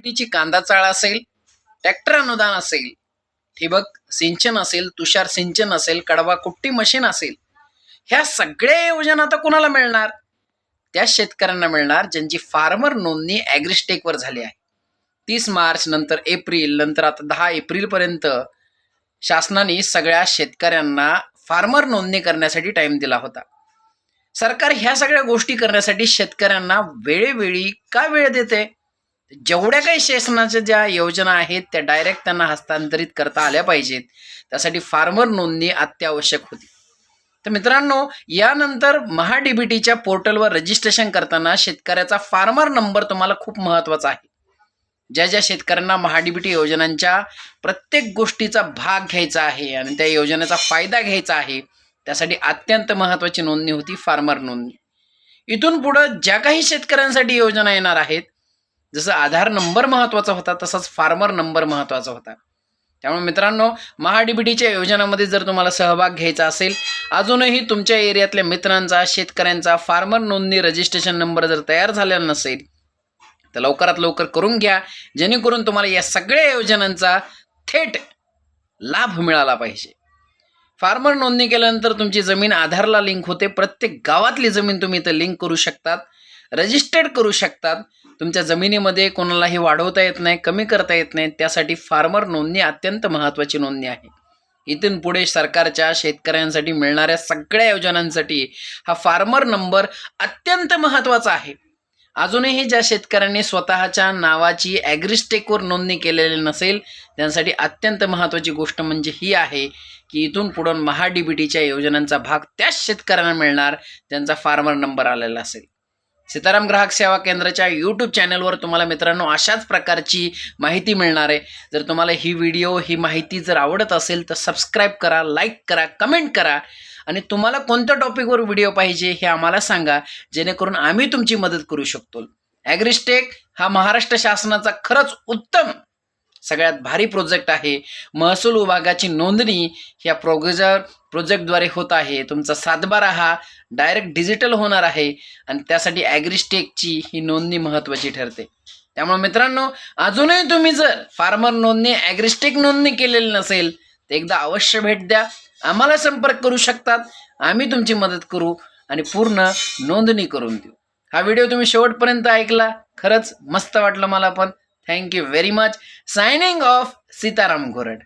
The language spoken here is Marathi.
शेतीची कांदा चाळ असेल ट्रॅक्टर अनुदान असेल ठिबक सिंचन असेल तुषार सिंचन असेल कडवा कुट्टी मशीन असेल ह्या सगळ्या योजना आता कुणाला मिळणार? त्या शेतकऱ्यांना मिळणार ज्यांची फार्मर नोंदणी ॲग्रिस्टेकवर झाली आहे. तीस मार्च नंतर एप्रिल नंतर आता दहा एप्रिलपर्यंत शासनाने सगळ्या शेतकऱ्यांना फार्मर नोंदणी करण्यासाठी टाइम दिला होता. सरकार ह्या सगळ्या गोष्टी करण्यासाठी शेतकऱ्यांना वेळोवेळी का वेळ देते? जेवढ्या काही शासनाच्या ज्या योजना आहेत त्या डायरेक्ट त्यांना हस्तांतरित करता आल्या पाहिजेत. त्यासाठी फार्मर नोंदणी अत्यावश्यक होती. तर मित्रांनो यानंतर महाडीबीटीच्या पोर्टलवर रजिस्ट्रेशन करताना शेतकऱ्याचा फार्मर नंबर तुम्हाला खूप महत्त्वाचा आहे. ज्या ज्या शेतकऱ्यांना महाडीबीटी योजनांच्या प्रत्येक गोष्टीचा भाग घ्यायचा आहे आणि त्या योजनेचा फायदा घ्यायचा आहे त्यासाठी अत्यंत महत्त्वाची नोंदणी होती फार्मर नोंदणी. इथून पुढं ज्या काही शेतकऱ्यांसाठी योजना येणार आहेत जसं आधार नंबर महत्त्वाचा होता तसाच फार्मर नंबर महत्त्वाचा होता. त्यामुळे मित्रांनो महाडीबीटीच्या योजनामध्ये जर तुम्हाला सहभाग घ्यायचा असेल अजूनही तुमच्या एरियातल्या मित्रांचा शेतकऱ्यांचा फार्मर नोंदणी रजिस्ट्रेशन नंबर जर तयार झालेला नसेल तर लवकरात लवकर करून घ्या. जेणेकरून तुम्हाला या सगळ्या योजनांचा थेट लाभ मिळाला पाहिजे. फार्मर नोंदणी केल्यानंतर तुमची जमीन आधारला लिंक होते. प्रत्येक गावातली जमीन तुम्ही इथं लिंक करू शकतात. रजिस्टर्ड करू शकतात. तुमच्या जमिनीमध्ये कोणालाही वाढवता येत नाही कमी करता येत नाही. त्यासाठी फार्मर नोंदणी अत्यंत महत्त्वाची नोंदणी आहे. इथून पुढे सरकारच्या शेतकऱ्यांसाठी मिळणाऱ्या सगळ्या योजनांसाठी हा फार्मर नंबर अत्यंत महत्त्वाचा आहे. अजूनही ज्या शेतकऱ्यांनी स्वतःच्या नावाची ॲग्रिस्टेकवर नोंदणी केलेली नसेल त्यांसाठी अत्यंत महत्त्वाची गोष्ट म्हणजे ही आहे की इथून पुढून महाडीबीटीच्या योजनांचा भाग त्याच शेतकऱ्यांना मिळणार त्यांचा फार्मर नंबर आलेला असेल. सीताराम ग्राहक सेवा केंद्राच्या यूट्यूब चॅनलवर तुम्हाला मित्रांनो अशाच प्रकारची माहिती मिळणार आहे. जर तुम्हाला ही व्हिडिओ ही माहिती जर आवडत असेल तर सबस्क्राईब करा लाईक करा कमेंट करा. आणि तुम्हाला कोणत्या टॉपिकवर व्हिडिओ पाहिजे हे आम्हाला सांगा जेणेकरून आम्ही तुमची मदत करू शकतो. ॲग्रिस्टेक हा महाराष्ट्र शासनाचा खरंच उत्तम सगळ्यात भारी प्रोजेक्ट आहे. महसूल विभागाची नोंदणी ह्या प्रोजेक्टर प्रोजेक्टद्वारे होत आहे. तुमचा सातबारा हा डायरेक्ट डिजिटल होणार आहे आणि त्यासाठी ॲग्रिस्टेकची ही नोंदणी महत्त्वाची ठरते. त्यामुळे मित्रांनो अजूनही तुम्ही जर फार्मर नोंदणी ॲग्रिस्टेक नोंदणी केलेली नसेल तर एकदा अवश्य भेट द्या. आम्हाला संपर्क करू शकतात. आम्ही तुमची मदत करू आणि पूर्ण नोंदणी करून देऊ. हा व्हिडिओ तुम्ही शेवटपर्यंत ऐकला. खरंच मस्त वाटलं मला पण. Thank you very much. Signing off, Sitaram Gurad.